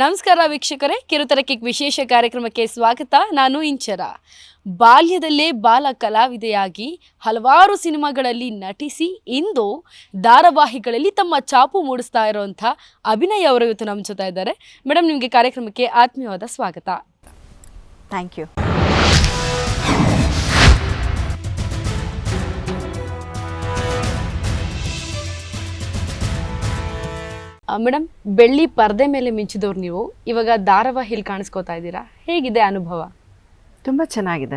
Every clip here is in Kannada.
ನಮಸ್ಕಾರ ವೀಕ್ಷಕರೇ ಕಿರುತರಕಿಕ್ ವಿಶೇಷ ಕಾರ್ಯಕ್ರಮಕ್ಕೆ ಸ್ವಾಗತ. ನಾನು ಇಂಚರ. ಬಾಲ್ಯದಲ್ಲೇ ಬಾಲ ಕಲಾವಿದೆಯಾಗಿ ಹಲವಾರು ಸಿನಿಮಾಗಳಲ್ಲಿ ನಟಿಸಿ, ಇಂದು ಧಾರಾವಾಹಿಗಳಲ್ಲಿ ತಮ್ಮ ಚಾಪು ಮೂಡಿಸ್ತಾ ಇರುವಂಥ ಅಭಿನಯ ಅವರು ಇವತ್ತು ನಮ್ಮ ಜೊತೆ ಇದ್ದಾರೆ. ಮೇಡಮ್ ನಿಮಗೆ ಕಾರ್ಯಕ್ರಮಕ್ಕೆ ಆತ್ಮೀಯವಾದ ಸ್ವಾಗತ. ಥ್ಯಾಂಕ್ ಯು ಮೇಡಮ್ ಬೆಳ್ಳಿ ಪರದೆ ಮೇಲೆ ಮಿಂಚಿದವ್ರು ನೀವು. ಇವಾಗ ಧಾರಾವಾಹಿಲಿ ಕಾಣಿಸ್ಕೋತಾ ಇದ್ದೀರಾ? ಹೇಗಿದೆ ಅನುಭವ? ತುಂಬ ಚೆನ್ನಾಗಿದೆ.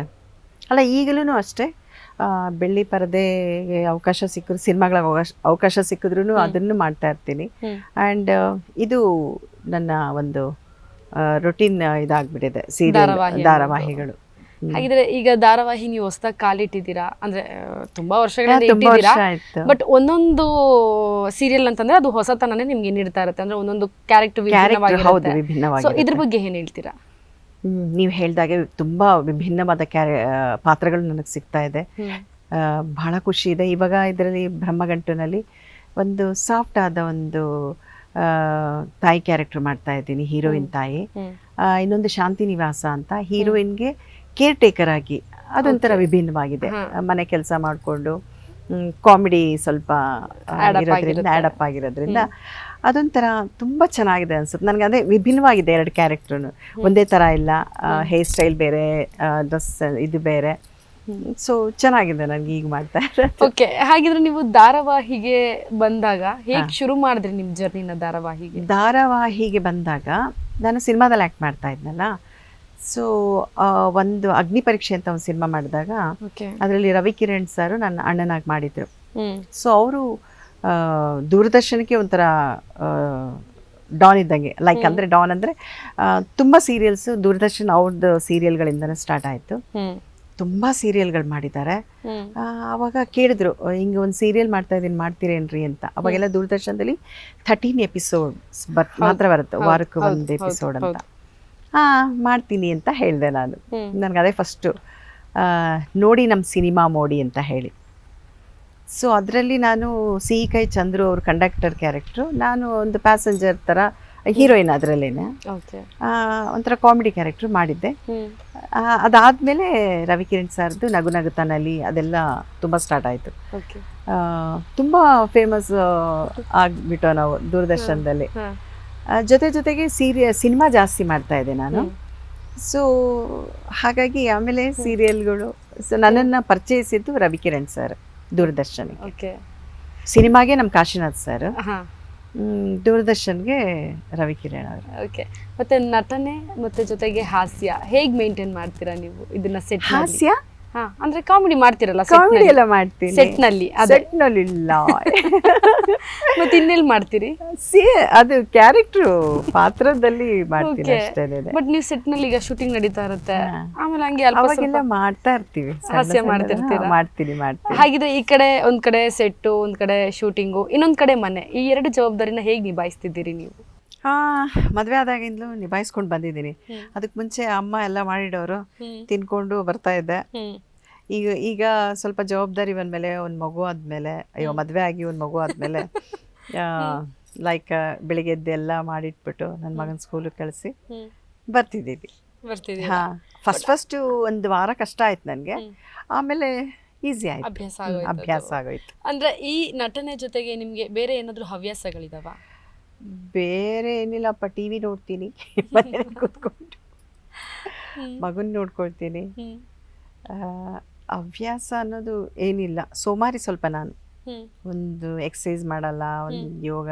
ಅಲ್ಲ ಈಗಲೂ ಅಷ್ಟೇ. ಆ, ಬೆಳ್ಳಿ ಪರದೆಗೆ ಅವಕಾಶ ಸಿಕ್ಕಿದ್ರು ಸಿನಿಮಾಗಳ ಅವಕಾಶ ಅವಕಾಶ ಸಿಕ್ಕಿದ್ರು ಅದನ್ನು ಮಾಡ್ತಾ ಇರ್ತೀನಿ. ಆ್ಯಂಡ್ ಇದು ನನ್ನ ಒಂದು ರೊಟೀನ್ ಇದಾಗ್ಬಿಟ್ಟಿದೆ. ಸೀರಿಯಲ್ ಧಾರಾವಾಹಿ ಧಾರಾವಾಹಿಗಳು. ಹಾಗಿದ್ರೆ ಈಗ ಧಾರಾವಾಹಿ ನೀವು ಹೊಸದಾಗಿ ಕಾಲಿಟ್ಟಿದ್ದೀರಾ? ಅಂದ್ರೆ ತುಂಬಾ ವರ್ಷಗಳಿಂದ ಇಟ್ಟಿದ್ದೀರಾ? ಬಟ್ ಒಂದೊಂದು ಸೀರಿಯಲ್ ಅಂತಂದ್ರೆ ಅದು ಹೊಸತನನೇ ನಿಮ್ಗೆ ನೀಡ್ತಾ ಇರುತ್ತೆ? ಅಂದ್ರೆ ಒಂದೊಂದು ಕ್ಯಾರೆಕ್ಟರ್ ಸೊ ಇದ್ರ ಬಗ್ಗೆ ಏನ್ ಹೇಳ್ತೀರಾ? ನೀವು ಹೇಳ್ದಾಗೆ ತುಂಬ ವಿಭಿನ್ನವಾದ ಕ್ಯಾರೆ ಪಾತ್ರಗಳು ನನಗೆ ಸಿಗ್ತಾ ಇದೆ. ಬಹಳ ಖುಷಿ ಇದೆ. ಇವಾಗ ಇದರಲ್ಲಿ ಬ್ರಹ್ಮಗಂಟುನಲ್ಲಿ ಒಂದು ಸಾಫ್ಟ್ ಆದ ಒಂದು ಆ, ತಾಯಿ ಕ್ಯಾರೆಕ್ಟರ್ ಮಾಡ್ತಾ ಇದ್ದೀನಿ ಹೀರೋಯಿನ್ ತಾಯಿ. ಇನ್ನೊಂದು ಶಾಂತಿ ನಿವಾಸ ಅಂತ. ಹೀರೋಯಿನ್ಗೆ ಕೇರ್ ಟೇಕರ್ ಆಗಿ ಅದೊಂಥರ ವಿಭಿನ್ನವಾಗಿದೆ. ಮನೆ ಕೆಲಸ ಮಾಡಿಕೊಂಡು ಕಾಮಿಡಿ ಸ್ವಲ್ಪ ಆ್ಯಡಪ್ ಇರೋದ್ರಿಂದ ಆಗಿರೋದ್ರಿಂದ ಅದೊಂಥರ ತುಂಬ ಚೆನ್ನಾಗಿದೆ ಅನ್ಸುತ್ತೆ. ನನಗೆ ಅದೇ ವಿಭಿನ್ನವಾಗಿದೆ ಎರಡು ಕ್ಯಾರೆಕ್ಟ್ರು ಒಂದೇ ಥರ ಇಲ್ಲ ಹೇರ್ ಸ್ಟೈಲ್ ಬೇರೆ ಡ್ರೆಸ್ ಇದು ಬೇರೆ. ಸೊ ಚೆನ್ನಾಗಿದೆ ನನಗೆ ಈಗ ಮಾಡ್ತಾ ಓಕೆ ಹಾಗಿದ್ರೆ ನೀವು ಧಾರಾವಾಹಿಗೆ ಬಂದಾಗ ಹೇಗೆ ಶುರು ಮಾಡಿದ್ರಿ ನಿಮ್ಮ ಜರ್ನಿನ ಧಾರಾವಾಹಿಗೆ? ಧಾರಾವಾಹಿಗೆ ಬಂದಾಗ ನಾನು ಸಿನಿಮಾದಲ್ಲಿ ಆ್ಯಕ್ಟ್ ಮಾಡ್ತಾ ಇದ್ನಲ್ಲ ಸೊ ಒಂದು ಅಗ್ನಿ ಪರೀಕ್ಷೆ ಅಂತ ಒಂದು ಸಿನಿಮಾ ಮಾಡಿದಾಗ ಅದರಲ್ಲಿ ರವಿ ಕಿರಣ್ ಸರ್ ನನ್ನ ಅಣ್ಣನಾಗಿ ಮಾಡಿದ್ರು. ಸೊ ಅವರು ದೂರದರ್ಶನಕ್ಕೆ ಒಂಥರ ಡಾನ್ ಇದ್ದಂಗೆ. ಲೈಕ್ ಅಂದರೆ ಡಾನ್ ಅಂದರೆ ತುಂಬ ಸೀರಿಯಲ್ಸ್ ದೂರದರ್ಶನ್ ಅವ್ರದ್ದು ಸೀರಿಯಲ್ಗಳಿಂದನೇ ಸ್ಟಾರ್ಟ್ ಆಯಿತು. ತುಂಬ ಸೀರಿಯಲ್ಗಳು ಮಾಡಿದ್ದಾರೆ. ಅವಾಗ ಕೇಳಿದ್ರು ಹಿಂಗೆ ಒಂದು ಸೀರಿಯಲ್ ಮಾಡ್ತಾ ಇದ್ದೀನಿ ಮಾಡ್ತೀರೇನ್ರಿ ಅಂತ. ಅವಾಗೆಲ್ಲ ದೂರದರ್ಶನದಲ್ಲಿ ಥರ್ಟೀನ್ ಎಪಿಸೋಡ್ಸ್ ಬರ್ ಮಾತ್ರ ಬರುತ್ತೆ ವಾರಕ್ಕೆ ಒಂದು ಎಪಿಸೋಡ್ ಅಂತ. ಮಾಡ್ತೀನಿ ಅಂತ ಹೇಳಿದೆ ನಾನು. ನನಗೆ ಅದೇ ಫಸ್ಟು ನೋಡಿ ನಮ್ಮ ಸಿನಿಮಾ ಮೋಡಿ ಅಂತ ಹೇಳಿ. ಸೊ ಅದರಲ್ಲಿ ನಾನು ಸಿಹಿ ಕೈ ಚಂದ್ರು ಅವ್ರ ಕಂಡಕ್ಟರ್ ಕ್ಯಾರೆಕ್ಟ್ರು ನಾನು ಒಂದು ಪ್ಯಾಸೆಂಜರ್ ಥರ ಹೀರೋಯಿನ್ ಅದರಲ್ಲೇನೆ. ಒಂಥರ ಕಾಮಿಡಿ ಕ್ಯಾರೆಕ್ಟ್ರು ಮಾಡಿದ್ದೆ. ಅದಾದಮೇಲೆ ರವಿಕಿರಣ್ ಸರ್ದು ನಗು ನಗುತನಲ್ಲಿ ಅದೆಲ್ಲ ತುಂಬ ಸ್ಟಾರ್ಟ್ ಆಯಿತು. ಓಕೆ ತುಂಬ ಫೇಮಸ್ ಆಗಿಬಿಟ್ಟು ನಾವು ದೂರದರ್ಶನದಲ್ಲಿ. ಜೊತೆ ಜೊತೆಗೆ ಸೀರಿಯ ಸಿನಿಮಾ ಜಾಸ್ತಿ ಮಾಡ್ತಾ ಇದ್ದೆ ನಾನು. ಸೊ ಹಾಗಾಗಿ ಆಮೇಲೆ ಸೀರಿಯಲ್ಗಳು ಸೊ ನನ್ನನ್ನು ಪರಿಚಯಿಸಿದ್ದು ರವಿಕಿರಣ್ ಸರ್ ದೂರದರ್ಶನಕ್ಕೆ ಓಕೆ. ಸಿನಿಮಾಗೆ ನಮ್ಮ ಕಾಶಿನಾಥ್ ಸರ್ ಹಾ. ದೂರದರ್ಶನ್ಗೆ ರವಿಕಿರಣ್ ಅವರು. ಓಕೆ. ಮತ್ತೆ ನಟನೆ ಮತ್ತೆ ಜೊತೆಗೆ ಹಾಸ್ಯ ಹೇಗೆ ಮೇಂಟೈನ್ ಮಾಡ್ತೀರಾ ನೀವು ಇದನ್ನ ಸೆಟ್ ಹಾಸ್ಯ? ಅಂದ್ರೆ ಕಾಮಿಡಿ ಮಾಡ್ತೀರಲ್ಲ ಕಾಮಿಡಿ ಎಲ್ಲ ಮಾಡ್ತೀನಿ. ಸೆಟ್ನಲ್ಲಿ ಅದೇ. ಸೆಟ್ನಲ್ಲಿ ಇಲ್ಲ. ಮತ್ತೆ ಇನ್ನೆಲ್ಲಿ ಮಾಡ್ತೀರಿ? ಸಿ ಅದು ಕ್ಯಾರೆಕ್ಟರ್ ಪಾತ್ರದಲ್ಲಿ ಮಾಡ್ತೀನಿ ಅಷ್ಟೇ ಬಟ್ ನೀವು ಸೆಟ್ನಲ್ಲಿ ಈಗ ಶೂಟಿಂಗ್ ನಡೀತಾ ಇರುತ್ತೆ. ಆಮೇಲೆ ಹಂಗೆ ಅವಾಗೆಲ್ಲ ಮಾಡ್ತಾ ಇರ್ತೀವಿ. ಹಾಸ್ಯ ಮಾಡ್ತಿರ್ತೀರಾ? ಮಾಡ್ತೀನಿ ಮಾಡ್ತೀನಿ. ಹಾಗಿದ್ರೆ ಈ ಕಡೆ ಒಂದ್ ಕಡೆ ಸೆಟ್ ಒಂದ್ ಕಡೆ ಶೂಟಿಂಗು ಇನ್ನೊಂದ್ ಕಡೆ ಮನೆ. ಈ ಎರಡು ಜವಾಬ್ದಾರಿನ ಹೇಗ್ ನಿಭಾಯಿಸ್ತಿದ್ದೀರಿ ನೀವು? ಮದುವೆ ಆದಾಗಿಂದಲೂ ನಿಭಾಯಿಸ್ಕೊಂಡು ಬಂದಿದ್ದೀನಿ. ಅದಕ್ಕೆ ಮುಂಚೆ ಅಮ್ಮ ಎಲ್ಲ ಮಾಡಿಡೋರು ತಿನ್ಕೊಂಡು ಬರ್ತಾ ಇದ್ದೆ. ಈಗ ಈಗ ಸ್ವಲ್ಪ ಜವಾಬ್ದಾರಿ ಬಂದಮೇಲೆ ಒಂದು ಮಗು ಆದಮೇಲೆ ಅಯ್ಯೋ ಮದುವೆ ಆಗಿ ಒಂದು ಮಗು ಆದಮೇಲೆ ಲೈಕ್ ಬೆಳಿಗ್ಗೆ ಎದ್ದು ಎಲ್ಲ ಮಾಡಿಟ್ಬಿಟ್ಟು ನನ್ನ ಮಗನ ಸ್ಕೂಲಿಗೆ ಕಳಿಸಿ ಬರ್ತಿದ್ದೀವಿ. ಹಾ ಫಸ್ಟ್ ಫಸ್ಟ್ ಒಂದು ವಾರ ಕಷ್ಟ ಆಯ್ತು ನನಗೆ. ಆಮೇಲೆ ಈಸಿ ಆಯ್ತು. ಅಭ್ಯಾಸ ಆಗೋಯ್ತು. ಅಂದ್ರೆ ಈ ನಟನೆ ಜೊತೆಗೆ ನಿಮ್ಗೆ ಬೇರೆ ಏನಾದ್ರೂ ಹವ್ಯಾಸಗಳಿದಾವ? ಬೇರೆ ಏನಿಲ್ಲಪ್ಪ ಟಿ ವಿ ನೋಡ್ತೀನಿ. ಮನೇಲಿ ಕೂತ್ಕೊಂಡು. ಮಗನ್ ನೋಡ್ಕೊಳ್ತೀನಿ. ಹವ್ಯಾಸ ಅನ್ನೋದು ಏನಿಲ್ಲ. ಸೋಮಾರಿ ಸ್ವಲ್ಪ ನಾನು. ಒಂದು ಎಕ್ಸಸೈಸ್ ಮಾಡಲ್ಲ ಒಂದು ಯೋಗ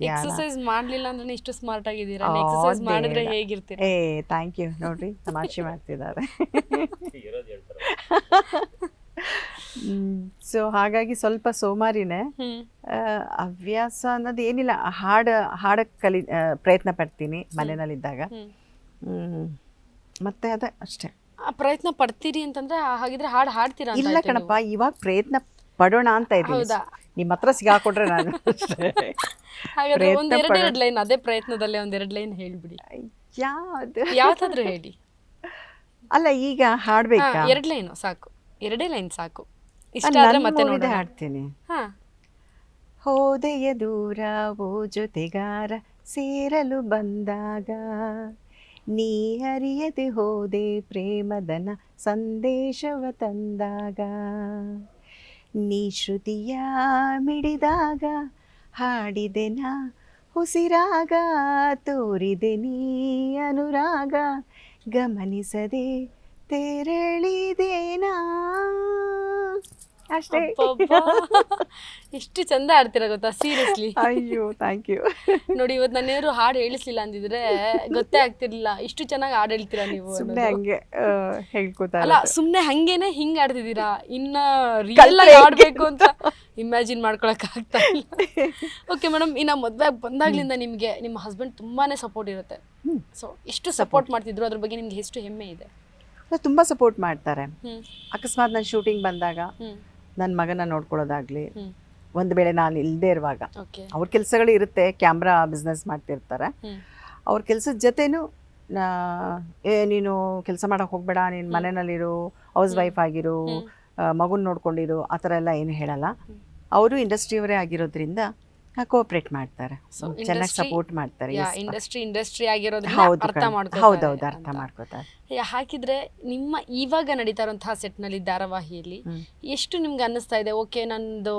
ಎಕ್ಸರ್ಸೈಸ್ ಮಾಡ್ಲಿಲ್ಲ ಅಂದ್ರೆ ಇಷ್ಟು ಸ್ಮಾರ್ಟ್ ಆಗಿದ್ದೀರಾ? ಎಕ್ಸರ್ಸೈಸ್ ಮಾಡಿದ್ರೆ. ಹೇಗಿರ್ತೀರಾ? ಏ ಥ್ಯಾಂಕ್ ಯು ನೋಡ್ರಿ ತಮಾಷೆ ಮಾಡ್ತಿದ್ದಾರೆ. ಸೊ ಹಾಗಾಗಿ ಸ್ವಲ್ಪ ಸೋಮಾರಿನೇ. ಹವ್ಯಾಸ ಅನ್ನೋದು ಏನಿಲ್ಲ. ಹಾಡ ಹಾಡಕ್ಕೆ ಕಲಿ ಪ್ರಯತ್ನ ಪಡ್ತೀನಿ ಮನೆಯಲ್ಲಿದ್ದಾಗ. ಮತ್ತೆ ಅದೇ ಅಷ್ಟೇ. ಪ್ರಯತ್ನ ಪಡ್ತೀರಿ ಅಂತಂದ್ರೆ ಹಾಗಿದ್ರೆ ಹಾಡು ಹಾಡ್ತೀರಾ ಅಂತ ಇಲ್ಲ ಕಣಪ್ಪ ಇವಾಗ ಪ್ರಯತ್ನ ಪಡೋಣ ಅಂತ ಇದ್ದೀನಿ? ನಿಮ್ಮ ಹತ್ರ ಸಿಗಾಕೊಟ್ರೆ ನಾನು ಅಷ್ಟೇ. ನೀವು? ಹಾಗಾದ್ರೆ ಪ್ರಯತ್ನ ಒಂದ್ ಎರಡ್ ಎರಡ್ ಲೈನ್ ಅದೇ ಪ್ರಯತ್ನದಲ್ಲೇ ಒಂದೆರಡು ಲೈನ್ ಹೇಳ್ಬಿಡಿ. ಯಾವ್ದು ಯಾವ್ದಾದ್ರು ಹೇಳಿ. ಅಲ್ಲ ಈಗ ಹಾಡ್ಬೇಕಾ? ಎರಡ್ ಲೈನ್ ಸಾಕು. ಎರಡೇ ಲೈನ್ ಸಾಕು. ಇಷ್ಟ ನನ್ನ ಆದ್ರೆ ಮತ್ತೆ movieದೇ ನೋಡೋಣ. ಹಾಡ್ತೀನಿ. ಹಾ. ಹೋದೆಯ ದೂರ ಓ ಜೊತೆಗಾರ ಸೇರಲು ಬಂದಾಗ ನೀ ಅರಿಯದೆ ಹೋದೆ ಪ್ರೇಮದನ ಸಂದೇಶವ ತಂದಾಗ ನೀ ಶ್ರುತಿಯ ಮಿಡಿದಾಗ ಹಾಡಿದೆ ನಾ ಉಸಿರಾಗ ತೋರಿದೆ ನೀ ಅನುರಾಗ ಗಮನಿಸದೆ ತೆರಳಿದೇನಾ ಅಷ್ಟೇ. ಎಷ್ಟು ಚಂದ ಆಡ್ತೀರಾ ಗೊತ್ತಾ? ಸೀರಿಯಸ್ಲಿ ಅಯ್ಯೋ ಥ್ಯಾಂಕ್ ಯು ನೋಡಿ ಇವತ್ತು ನಾನೇನಾದ್ರು ಹಾಡು ಹೇಳಿಸ್ಲಿಲ್ಲ ಅಂದಿದ್ರೆ ಗೊತ್ತೇ ಆಗ್ತಿರ್ಲಿಲ್ಲ. ಇಷ್ಟು ಚೆನ್ನಾಗಿ ಹಾಡು ಹೇಳ್ತೀರಾ ನೀವು ಸುಮ್ಮನೆ. ಹಂಗೆ ಆ, ಹೇಳ್ಕೊತಾ ಅಲ್ಲ ಸುಮ್ಮನೆ ಹಂಗೇನೆ ಹಿಂಗ್ ಆಡ್ತಿದ್ದೀರಾ? ಇನ್ನ ರಿಯಲ್ ಆಗಿ ಆಡ್ಬೇಕು ಅಂತ ಇಮ್ಯಾಜಿನ್ ಮಾಡ್ಕೊಳಕ್ ಆಗ್ತಾ ಇಲ್ಲ. ಓಕೆ ಮೇಡಮ್ ಇನ್ನ ಮದ್ವೆ ಬಂದಾಗ್ಲಿಂದ ನಿಮ್ಗೆ ನಿಮ್ಮ ಹಸ್ಬೆಂಡ್ ತುಂಬಾನೇ ಸಪೋರ್ಟ್ ಇರುತ್ತೆ. ಸೊ ಎಷ್ಟು ಸಪೋರ್ಟ್ ಮಾಡ್ತಿದ್ರು ಅದ್ರ ಬಗ್ಗೆ ನಿಮ್ಗೆ ಎಷ್ಟು ಹೆಮ್ಮೆ ಇದೆ? ತುಂಬಾ ಸಪೋರ್ಟ್ ಮಾಡ್ತಾರೆ. ಅಕಸ್ಮಾತ್ ನಾನು ಶೂಟಿಂಗ್ ಬಂದಾಗ ನನ್ನ ಮಗನ ನೋಡ್ಕೊಳ್ಳೋದಾಗ್ಲಿ ಒಂದು ವೇಳೆ ನಾನು ಇಲ್ಲದೆ ಇರುವಾಗ ಅವ್ರ ಕೆಲಸಗಳು ಇರುತ್ತೆ ಕ್ಯಾಮ್ರಾ ಬಿಸ್ನೆಸ್ ಮಾಡ್ತಿರ್ತಾರೆ. ಅವ್ರ ಕೆಲಸದ ಜೊತೆನೂ ಏ ನೀನು ಕೆಲಸ ಮಾಡೋಕೆ ಹೋಗ್ಬೇಡ ನೀನು ಮನೆಯಲ್ಲಿರು ಹೌಸ್ ವೈಫ್ ಆಗಿರು. ಮಗುನ ನೋಡ್ಕೊಂಡಿರು ಆ ಥರ ಎಲ್ಲ ಏನು ಹೇಳಲ್ಲ. ಅವರು ಇಂಡಸ್ಟ್ರಿಯವರೇ ಆಗಿರೋದ್ರಿಂದ ಕೋಆಪ್ರೇಟ್ ಮಾಡ್ತಾರೆ. ಚೆನ್ನಾಗಿ ಸಪೋರ್ಟ್ ಮಾಡ್ತಾರೆ ಯಾ ಇಂಡಸ್ಟ್ರಿ ಇಂಡಸ್ಟ್ರಿ ಆಗಿರೋದ್ರಿಂದ ಹೌದು ಹೌದೌದು ಅರ್ಥ. ಮಾಡ್ಕೋತಾರೆ. ಹಾಕಿದ್ರೆ ನಿಮ್ಮ ಇವಾಗ ನಡೀತಾ ಇರುವಂತಹ ಸೆಟ್ನಲ್ಲಿ ಧಾರಾವಾಹಿಯಲ್ಲಿ ಎಷ್ಟು ನಿಮ್ಗೆ ಅನ್ನಿಸ್ತಾ ಇದೆ? ಓಕೆ ನಂದು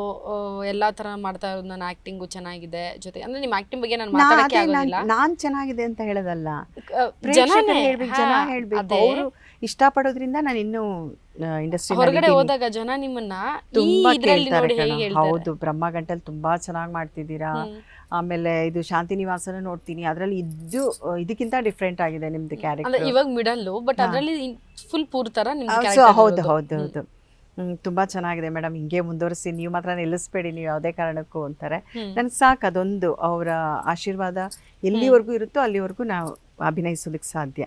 ಎಲ್ಲಾ ತರ ಮಾಡ್ತಾ ಇರೋದು ನನ್ನ ಆಕ್ಟಿಂಗು ಚೆನ್ನಾಗಿದೆ ಜೊತೆ. ಅಂದ್ರೆ ನಿಮ್ಮ ಆಕ್ಟಿಂಗ್ ಬಗ್ಗೆ ನಾನು ಮಾತಾಡಕ್ಕೆ ಆಗೋದಿಲ್ಲ. ನಾನ್ ಚೆನ್ನಾಗಿದೆ ಅಂತ ಹೇಳೋದಲ್ಲ. ಹೇಳ್ಬೇಕು ಜನ ಹೇಳ್ಬೇಕು. ಅವರು ಇಷ್ಟಪಡೋದ್ರಿಂದ ನಾನು ಇನ್ನು ಇಂಡಸ್ಟ್ರಿ ಹೊರಗಡೆ ಹೋದಾಗ ಜನ ನಿಮ್ಮನ್ನ ತುಂಬಾ ಕೇಳ್ತಾರೆ ಹೌದು ಬ್ರಹ್ಮ ಗಂಟಲ್ ತುಂಬಾ ಚೆನ್ನಾಗಿ ಮಾಡ್ತಿದ್ದೀರಾ. ಆಮೇಲೆ ಇದು ಶಾಂತಿ ನಿವಾಸನ ನೋಡ್ತೀನಿ. ಅದರಲ್ಲಿ ಇದ್ದು ಇದಕ್ಕಿಂತ ಡಿಫ್ರೆಂಟ್ ಆಗಿದೆ ನಿಮ್ದು ಕ್ಯಾರೆಕ್ಟರ್ ಇವಾಗ ಮಿಡಲ್ ಬಟ್ ಅದರಲ್ಲಿ ಫುಲ್ ಪೂರ್ ತರ ಹೌದು ಹೌದು ಹೌದು ಹ್ಮ್, ತುಂಬಾ ಚೆನ್ನಾಗಿದೆ ಮೇಡಮ್ ಹಿಂಗೆ ಮುಂದುವರಿಸಿ ನೀವು ಮಾತ್ರ ನಿಲ್ಲಿಸ್ಬೇಡಿ ನೀವು ಯಾವುದೇ ಕಾರಣಕ್ಕೂ ಅಂತಾರೆ. ನನ್ ನನ್ಗೆ ಸಾಕು ಅದೊಂದು ಅವರ ಆಶೀರ್ವಾದ ಎಲ್ಲಿವರೆಗೂ ಇರುತ್ತೋ ಅಲ್ಲಿವರೆಗೂ ನಾವು ಅಭಿನಯಿಸೋದಕ್ಕೆ ಸಾಧ್ಯ.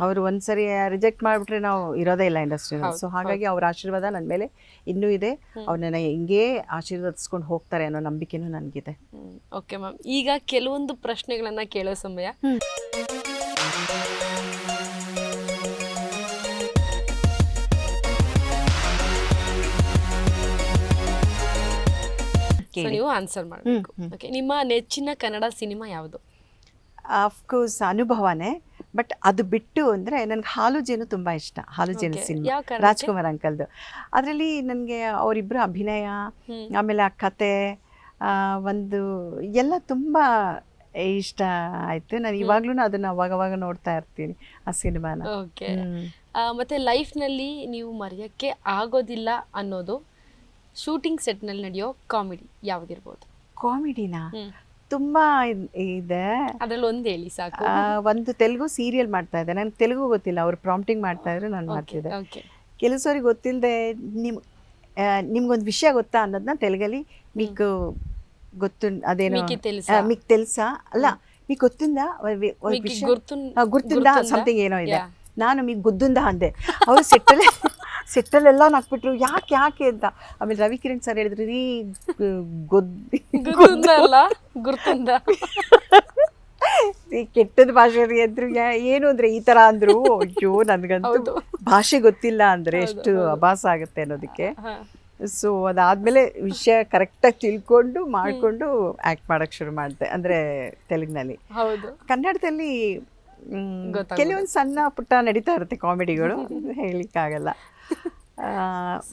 ಅವರು ಒಂದ್ಸರಿ ರಿಜೆಕ್ಟ್ ಮಾಡಿಬಿಟ್ರೆ ನಾವು ಇರೋದೇ ಇಲ್ಲ ಇಂಡಸ್ಟ್ರಿನಲ್ಲಿ ಸೊ ಹಾಗಾಗಿ ಅವ್ರ ಆಶೀರ್ವಾದ ನನ್ನ ಮೇಲೆ ಇನ್ನೂ ಇದೆ. ಅವ್ರನ್ನ ಹಿಂಗೇ ಆಶೀರ್ವದಿಸ್ಕೊಂಡು ಹೋಗ್ತಾರೆ ಅನ್ನೋ ನಂಬಿಕೆನೂ ನನಗಿದೆ. ಓಕೆ ಮ್ಯಾಮ್ ಈಗ ಕೆಲವೊಂದು ಪ್ರಶ್ನೆಗಳನ್ನ ಕೇಳೋ ಸಮಯ. ನೀವು ಆನ್ಸರ್ ಮಾಡಬೇಕು. ಓಕೆ ನಿಮ್ಮ ನೆಚ್ಚಿನ ಕನ್ನಡ ಸಿನಿಮಾ ಯಾವುದು? ಅಫ್ಕೋರ್ಸ್ ಅನುಭವನೇ. ಬಟ್ ಅದು ಬಿಟ್ಟು ಅಂದರೆ ನನಗೆ ಹಾಲು ಜೇನು ತುಂಬ ಇಷ್ಟ. ಹಾಲು ಜೇನು ಸಿನಿಮಾ. ರಾಜ್ಕುಮಾರ್ ಅಂಕಲ್ದು. ಅದರಲ್ಲಿ ನನಗೆ ಅವರಿಬ್ಬರು ಅಭಿನಯ ಆಮೇಲೆ ಆ ಕತೆ ಒಂದು ಎಲ್ಲ ತುಂಬ ಇಷ್ಟ ಆಯಿತು. ನಾನು ಇವಾಗ್ಲೂ ಅದನ್ನು ಅವಾಗವಾಗ ನೋಡ್ತಾ ಇರ್ತೀನಿ ಆ ಸಿನಿಮಾನ. ಓಕೆ. ಮತ್ತೆ ಲೈಫ್ನಲ್ಲಿ ನೀವು ಮರೆಯೋಕ್ಕೆ ಆಗೋದಿಲ್ಲ ಅನ್ನೋದು ಶೂಟಿಂಗ್ ಸೆಟ್ನಲ್ಲಿ ನಡೆಯೋ ಕಾಮಿಡಿ ಯಾವುದಿರ್ಬೋದು? ಕಾಮಿಡಿನಾ. ತುಂಬಾ ಇದೆ ಅದ್ರಲ್ಲಿ ಒಂದ್ ಹೇಳಿ ಸಾಕು. ಒಂದು ತೆಲುಗು ಸೀರಿಯಲ್ ಮಾಡ್ತಾ ಇದ್ದೆ ನನ್ಗೆ ತೆಲುಗು ಗೊತ್ತಿಲ್ಲ. ಅವ್ರು ಪ್ರಾಂಪ್ಟಿಂಗ್ ಮಾಡ್ತಾ ಇದ್ರೆ ನಾನು ಮಾಡ್ತಿದ್ದೆ. ಕೆಲಸವ್ರಿಗೆ ಗೊತ್ತಿಲ್ಲದೆ ನಿಮ್ ಆ, ನಿಮ್ಗೊಂದು ವಿಷಯ ಗೊತ್ತಾ ಅನ್ನೋದನ್ನ ತೆಲುಗಲ್ಲಿ ಮೀಕ್ ಗೊತ್ತು ಅದೇನೋ ಮಿಕ್ ತೆಲ್ಸಾ. ಅಲ್ಲ ಮಿಕ್ ಗೊತ್ತಿಂದ ಗುರ್ತಿಂದ ಸಮಥಿಂಗ್ ಏನೋ ಇದೆ. ನಾನು ಈಗ ಗುದ್ದುಂದ ಅಂದೆ. ಅವರು ಸೆಟ್ಟಲ್ಲೇ ಸೆಟ್ಟಲ್ಲೆಲ್ಲ ನಕ್ಬಿಟ್ರು ಯಾಕೆ ಯಾಕೆ ಅಂತ. ಆಮೇಲೆ ರವಿ ಕಿರಣ್ ಸರ್ ಹೇಳಿದ್ರು ರೀ ಗುದ್ದ ಈ ಕೆಟ್ಟದ ಭಾಷೆ ರೀ ಅಂದ್ರು ಏನು ಅಂದ್ರೆ ಈ ತರ ಅಂದ್ರು. ಅಯ್ಯೋ ನನ್ಗಂತೂ ಭಾಷೆ ಗೊತ್ತಿಲ್ಲ ಅಂದ್ರೆ ಎಷ್ಟು. ಅಭಾಸ ಆಗುತ್ತೆ ಅನ್ನೋದಕ್ಕೆ. ಸೊ ಅದಾದ್ಮೇಲೆ ವಿಷಯ ಕರೆಕ್ಟಾಗಿ ತಿಳ್ಕೊಂಡು ಮಾಡ್ಕೊಂಡು ಆಕ್ಟ್ ಮಾಡಕ್ ಶುರು ಮಾಡಿದೆ ಅಂದ್ರೆ ತೆಲುಗಿನಲ್ಲಿ. ಹೌದು. ಕನ್ನಡದಲ್ಲಿ. ಕೆಲವೊಂದು ಸಣ್ಣ ಪುಟ್ಟ ನಡೀತಾ ಇರುತ್ತೆ ಕಾಮಿಡಿಗಳು. ಹೇಳಿಕ್ಕಾಗಲ್ಲ ಆ,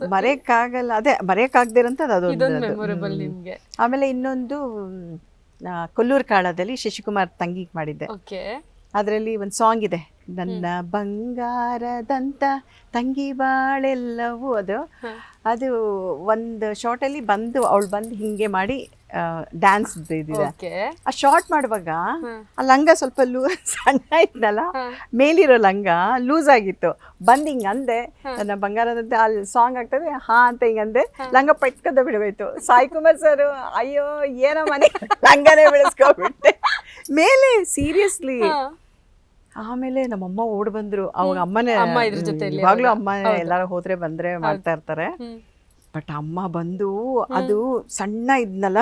ಮರೆಯಕ್ಕಾಗಲ್ಲ. ಅದೇ ಮರೆಯಕ್ಕಾಗದೇ ಇರೋಂಥದ್ದು ಅದೊಂದು ಇದೊಂದು ಅದು. Memorable hmm. ನಿಮ್ಗೆ. ಆಮೇಲೆ ಇನ್ನೊಂದು ಕೊಲ್ಲೂರು ಕಾಳದಲ್ಲಿ ಶಶಿಕುಮಾರ್ ತಂಗಿಗೆ ಮಾಡಿದ್ದೆ. ಅದರಲ್ಲಿ ಒಂದು ಸಾಂಗ್ ಇದೆ. ನನ್ನ ಬಂಗಾರದಂತ ತಂಗಿ ಬಾಳೆಲ್ಲವೂ ಅದು. ಅದು ಒಂದು ಶಾರ್ಟಲ್ಲಿ ಬಂದು ಅವಳು ಬಂದು ಹಿಂಗೆ ಮಾಡಿ ಡ್ಯಾನ್ಸ್ ಆ ಶಾರ್ಟ್ ಮಾಡುವಾಗ ಆ ಲಂಗ ಸ್ವಲ್ಪ ಲೂ ಸಣ್ಣ ಇದ್ನಲ್ಲ ಮೇಲಿರೋ ಲಂಗ ಲೂಸ್ ಆಗಿತ್ತು. ಬಂದು ಹಿಂಗ್ ಅಂದೆ ನನ್ನ ಬಂಗಾರದಂತೆ ಅಲ್ಲಿ ಸಾಂಗ್ ಆಗ್ತದೆ ಹಾ ಅಂತ ಹಿಂಗೆ ಅಂದೆ. ಲಂಗ ಪಟ್ಕದ ಬಿಡಬೇಕು ಸಾಯಿ ಕುಮಾರ್ ಸರ್ ಅಯ್ಯೋ ಏನೋ ಮನೆ ಲಂಗನೇ ಬೆಳೆಸ್ಕೊಬಿಟ್ಟೆ ಮೇಲೆ ಸೀರಿಯಸ್ಲಿ. ಆಮೇಲೆ ನಮ್ಮಮ್ಮ ಓಡ್ ಬಂದ್ರು. ಅವಾಗ ಅಮ್ಮನೇ ಅಮ್ಮ ಇದ್ರ ಜೊತೆ ಇವಾಗ್ಲೂ ಅಮ್ಮ ಎಲ್ಲಾರ ಹೋದ್ರೆ ಬಂದ್ರೆ ಮಾಡ್ತಾ ಇರ್ತಾರೆ. ಬಟ್ ಅಮ್ಮ ಬಂದು ಅದು ಸಣ್ಣ ಇದ್ನಲ್ಲ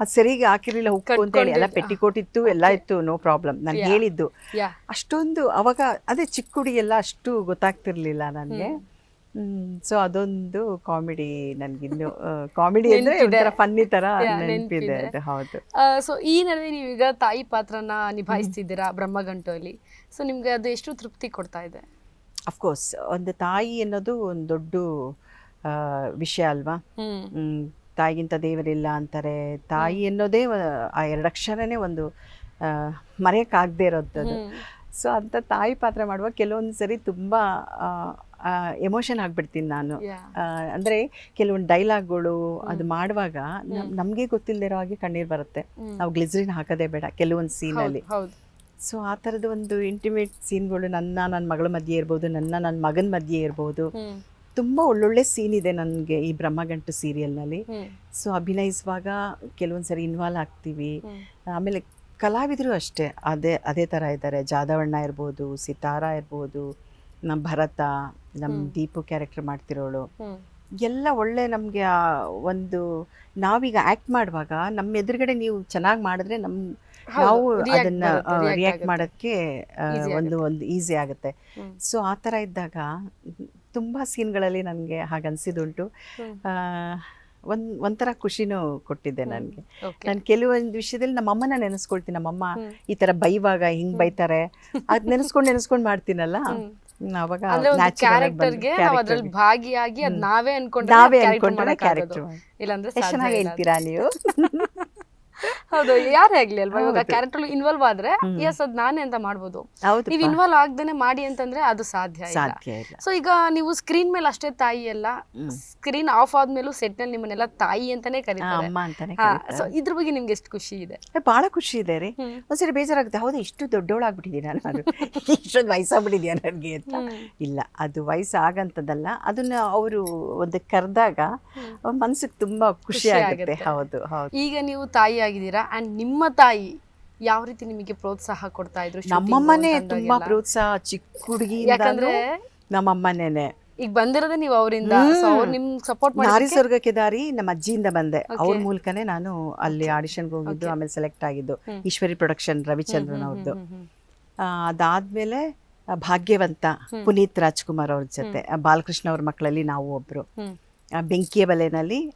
ಅದ್ ಸರಿಗೆ ಹಾಕಿರ್ಲಿಲ್ಲ ಉಪ್ಪು ಅಂತ ಹೇಳಿ. ಎಲ್ಲ. ಪೆಟ್ಟಿಕೋಟ್ ಇತ್ತು ಎಲ್ಲ ಇತ್ತು ನೋ ಪ್ರಾಬ್ಲಮ್ ನಾನು. ಹೇಳಿದ್ದು. ಅಷ್ಟೊಂದು ಅವಾಗ ಅದೇ ಚಿಕ್ಕ ಹುಡಿ ಎಲ್ಲ ಅಷ್ಟು ಗೊತ್ತಾಗ್ತಿರ್ಲಿಲ್ಲ ನನಗೆ. ಸೊ ಅದೊಂದು ಕಾಮಿಡಿ ನನ್ಗಿನ್ನು ಕಾಮಿಡಿ ಅಂದ್ರೆ. ಫನ್ನಿ ತರ ನೆನಪಿದೆ. ಅದು ಹೌದು. ಸೊ ಈ ನಡುವೆ ನೀವೀಗ ತಾಯಿ ಪಾತ್ರನ ನಿಭಾಯಿಸ್ತಿದ್ದೀರಾ ಬ್ರಹ್ಮಗಂಟು ಅಲ್ಲಿ ಸೊ ನಿಮಗೆ ಅದು ಎಷ್ಟು ತೃಪ್ತಿ ಕೊಡ್ತಾ ಇದೆ. ಅಫ್ಕೋರ್ಸ್ ಒಂದು ತಾಯಿ ಅನ್ನೋದು ಒಂದು ದೊಡ್ಡ ವಿಷಯ ಅಲ್ವಾ? ತಾಯಿಗಿಂತ ದೇವರಿಲ್ಲ ಅಂತಾರೆ. ತಾಯಿ ಅನ್ನೋದೇ ಆ ಎರಡಕ್ಷರನೇ ಒಂದು ಮರೆಯಕ್ಕಾಗದೇ ಇರೋಂಥದ್ದು ಹ್ಮ್. ಸೊ ಅಂತ ತಾಯಿ ಪಾತ್ರ ಮಾಡುವಾಗ ಕೆಲವೊಂದು ಸರಿ ತುಂಬ ಎಮೋಷನ್ ಆಗಿಬಿಡ್ತೀನಿ ನಾನು. ಅಂದರೆ ಕೆಲವೊಂದು ಡೈಲಾಗ್ಗಳು ಅದು ಮಾಡುವಾಗ ನಮಗೆ ಗೊತ್ತಿಲ್ಲದಿರೋ ಹಾಗೆ ಕಣ್ಣೀರು ಬರುತ್ತೆ. ನಾವು ಗ್ಲಿಸರಿನ್ ಹಾಕೋದೇ ಬೇಡ ಕೆಲವೊಂದು ಸೀನಲ್ಲಿ ಸೊ ಆ ಥರದ ಒಂದು ಇಂಟಿಮೇಟ್ ಸೀನ್ಗಳು ನನ್ನ ನನ್ನ ಮಗಳ ಮಧ್ಯೆ ಇರ್ಬೋದು ನನ್ನ ನನ್ನ ಮಗನ ಮಧ್ಯೆ ಇರ್ಬೋದು. ತುಂಬಾ ಒಳ್ಳೊಳ್ಳೆ ಸೀನ್ ಇದೆ ನನಗೆ ಈ ಬ್ರಹ್ಮಗಂಟು ಸೀರಿಯಲ್ನಲ್ಲಿ ಸೊ ಅಭಿನಯಿಸುವಾಗ ಕೆಲವೊಂದು ಸರಿ ಇನ್ವಾಲ್ವ್ ಆಗ್ತೀವಿ ಆಮೇಲೆ ಕಲಾವಿದರು ಅಷ್ಟೇ. ಅದೇ ಅದೇ ಥರ ಇದ್ದಾರೆ. ಜಾದವಣ್ಣ ಇರ್ಬೋದು ಸಿತಾರ ಇರ್ಬೋದು ನಮ್ಮ ಭರತ ನಮ್ಮ ದೀಪು ಕ್ಯಾರೆಕ್ಟರ್ ಮಾಡ್ತಿರೋಳು. ಎಲ್ಲ ಒಳ್ಳೆ ನಮಗೆ ಒಂದು ನಾವೀಗ ಆ್ಯಕ್ಟ್ ಮಾಡುವಾಗ ನಮ್ಮ ಎದುರುಗಡೆ ನೀವು ಚೆನ್ನಾಗಿ ಮಾಡಿದ್ರೆ ನಮ್ಮ ನಾವು ಅದನ್ನ ರಿಯಾಕ್ಟ್. ಮಾಡೋಕ್ಕೆ ಒಂದು ಒಂದು ಈಸಿ ಆಗುತ್ತೆ. ಸೊ ಆ ಥರ ಇದ್ದಾಗ ತುಂಬ ಸೀನ್ಗಳಲ್ಲಿ ನನಗೆ ಹಾಗೆ ಅನಿಸಿದುಂಟು ಹ್ಮ್. ಒಂದು ಒಂಥರ ಖುಷಿನೂ ಕೊಟ್ಟಿದ್ದೆ ನನಗೆ. ನಾನು ಕೆಲವೊಂದು ವಿಷಯದಲ್ಲಿ ನಮ್ಮ ಅಮ್ಮನ ನೆನೆಸ್ಕೊಳ್ತೀನಿ. ನಮ್ಮಮ್ಮ. ಈ ಥರ ಬೈವಾಗ ಹಿಂಗ್ ಬೈತಾರೆ. ಅದ್ ನೆನೆಸ್ಕೊಂಡು ನೆನೆಸ್ಕೊಂಡು ಮಾಡ್ತೀನಲ್ಲ? ಅವಾಗ ಕ್ಯಾರೆಕ್ಟರ್ಗೆ ನಾವು ಅದ್ರಲ್ಲಿ ಭಾಗಿಯಾಗಿ ಅದ್ ನಾವೇ ಅನ್ಕೊಂಡ್ರೆ ನಾವೇ ಅನ್ಕೊಂಡ್ರೆ. ಕ್ಯಾರೆಕ್ಟರ್ ಇಲ್ಲಾಂದ್ರೆ ಚೆನ್ನಾಗಿ ಹೇಳ್ತೀರಾ ನೀವು? ಹೌದು ಯಾರೇ ಆಗ್ಲಿ ಅಲ್ವಾ? ಇವಾಗ. ಕ್ಯಾರೆಕ್ಟರ್ ಇನ್ವಾಲ್ವ್ ಆದ್ರೆ ಎಸ್ ಅದ್ ನಾನೇ ಅಂತ ಮಾಡ್ಬೋದು. ನೀವು ನೀವ್ ಇನ್ವಾಲ್ವ್ ಆಗ್ದೇನೆ ಮಾಡಿ ಅಂತಂದ್ರೆ ಅದು ಸಾಧ್ಯ ಇಲ್ಲ. ಸೊ ಈಗ ನೀವು ಸ್ಕ್ರೀನ್ ಮೇಲೆ ಅಷ್ಟೇ ತಾಯಿ ಅಲ್ಲ ಸ್ಕ್ರೀನ್ ಆಫ್ ಆದ್ಮೇಲೂ ಸೆಟ್ನಲ್ಲಿ ನಿಮ್ಮನ್ನೆಲ್ಲ ತಾಯಿ ಅಂತಾನೆ ಕರೀತಾರೆ. ಸೊ ಇದ್ರ ಬಗ್ಗೆ ನಿಮ್ಗೆ ಎಷ್ಟು ಖುಷಿ ಇದೆ? ಬಹಳ ಖುಷಿ ಇದೆ ರೀ. ಒಂದ್ಸರಿ ಬೇಜಾರಾಗುತ್ತೆ ಹೌದು ಇಷ್ಟು ದೊಡ್ಡವಳಾಗ್ಬಿಟ್ಟಿದ್ದೀನ ನಾನು ಇಷ್ಟೊಂದು ವಯಸ್ಸಾಗ್ಬಿಟ್ಟಿದ್ಯಾ ನನಗೆ ಅಂತ. ಇಲ್ಲ ಅದು ವಯಸ್ಸು ಆಗಂತದಲ್ಲ ಅದನ್ನ ಅವರು ಒಂದು ಕರೆದಾಗ ಮನ್ಸಿಗೆ ತುಂಬಾ ಖುಷಿ ಆಗುತ್ತೆ. ಹೌದು ಹೌದು. ಈಗ ನೀವು ತಾಯಿ ಆಗಿದ್ದೀರಾ ಅಂಡ್ ನಿಮ್ಮ ತಾಯಿ ಯಾವ ರೀತಿ ನಿಮಗೆ ಪ್ರೋತ್ಸಾಹ ಕೊಡ್ತಾ ಇದ್ರು ನಮ್ಮ ನಮ್ಮಮ್ಮನೇ ತುಂಬಾ ಪ್ರೋತ್ಸಾಹ ಚಿಕ್ಕ ಹುಡುಗಿ ಯಾಕಂದ್ರೆ ನಮ್ಮಮ್ಮನೇನೆ ಈಗ ಬಂದಿರೋದೇ ನೀವು ಅವರಿಂದ ಅವ್ರು ನಿಮ್ ಸಪೋರ್ಟ್ ನಾರಿ ಸ್ವರ್ಗಕ್ಕೆ ದಾರಿ ನಮ್ಮ ಅಜ್ಜಿಯಿಂದ ಬಂದೆ. ಅವ್ರ ಮೂಲಕನೇ ನಾನು ಅಲ್ಲಿ ಆಡಿಷನ್ಗೆ ಹೋಗಿದ್ದು ಆಮೇಲೆ ಸೆಲೆಕ್ಟ್ ಆಗಿದ್ದು ಈಶ್ವರಿ ಪ್ರೊಡಕ್ಷನ್ ರವಿಚಂದ್ರನ್ ಅವ್ರದ್ದು ಅದಾದ್ಮೇಲೆ ಭಾಗ್ಯವಂತ ಪುನೀತ್ ರಾಜ್ಕುಮಾರ್ ಅವ್ರ ಜೊತೆ ಬಾಲಕೃಷ್ಣ ಅವ್ರ ಮಕ್ಕಳಲ್ಲಿ ನಾವು ಒಬ್ರು. ಬೆಂಕಿಯ ಬಲೆನಲ್ಲಿ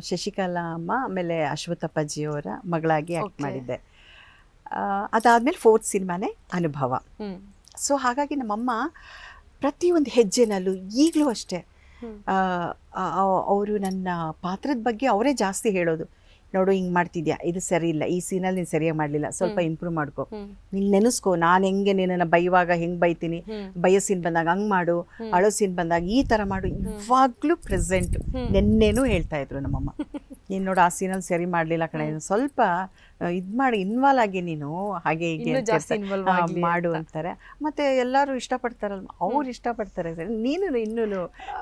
ಶಶಿಕಲಾ ಅಮ್ಮ ಆಮೇಲೆ ಅಶ್ವಥಪ್ಪಾಜಿಯವರ ಮಗಳಾಗಿ ಆಕ್ಟ್ ಮಾಡಿದ್ದೆ. ಅದಾದಮೇಲೆ ಫೋರ್ತ್ ಸಿನಿಮಾನೇ ಅನುಭವ. ಸೊ ಹಾಗಾಗಿ ನಮ್ಮಮ್ಮ ಪ್ರತಿಯೊಂದು ಹೆಜ್ಜೆನಲ್ಲೂ ಈಗಲೂ ಅಷ್ಟೇ. ಅವರು ನನ್ನ ಪಾತ್ರದ ಬಗ್ಗೆ ಅವರೇ ಜಾಸ್ತಿ ಹೇಳೋದು. ನೋಡು ಹಿಂಗೆ ಮಾಡ್ತಿದ್ಯಾ? ಇದು ಸರಿ ಇಲ್ಲ. ಈ ಸೀನಲ್ಲಿ ನೀನು ಸರಿಯಾಗಿ ಮಾಡಲಿಲ್ಲ. ಸ್ವಲ್ಪ ಇಂಪ್ರೂವ್ ಮಾಡ್ಕೊ. ನೀನು ನೆನೆಸ್ಕೊ. ನಾನು ಹೆಂಗೆ ನಿನ್ನನ್ನು ಬೈವಾಗ ಹೆಂಗೆ ಬೈತೀನಿ. ಬೈಯೋ ಸೀನ್ ಬಂದಾಗ ಹಂಗೆ ಮಾಡು. ಅಳೋ ಸೀನ್ ಬಂದಾಗ ಈ ಥರ ಮಾಡು. ಇವಾಗಲೂ ಪ್ರೆಸೆಂಟ್ ನೆನ್ನೆನೂ ಹೇಳ್ತಾ ಇದ್ರು ನಮ್ಮಮ್ಮ. ನೀನು ನೋಡು ಆ ಸೀನಲ್ಲಿ ಸರಿ ಮಾಡಲಿಲ್ಲ ಕಣೆ. ಸ್ವಲ್ಪ ಇದು ಮಾಡಿ ಇನ್ವಾಲ್ವ್ ಆಗಿ ನೀನು ಹಾಗೆ ಹೀಗೆ ಇನ್ನೂ ಜಾಸ್ತಿ ಇರ್ತಾರೆ. involve ಆಗ್ಲಿ ಮಾಡು ಅಂತಾರೆ. ಮತ್ತೆ ಎಲ್ಲರೂ ಇಷ್ಟಪಡ್ತಾರಲ್ವ? ಅವ್ರು ಇಷ್ಟಪಡ್ತಾರೆ ಸರಿ. ನೀನು ಇನ್ನೂ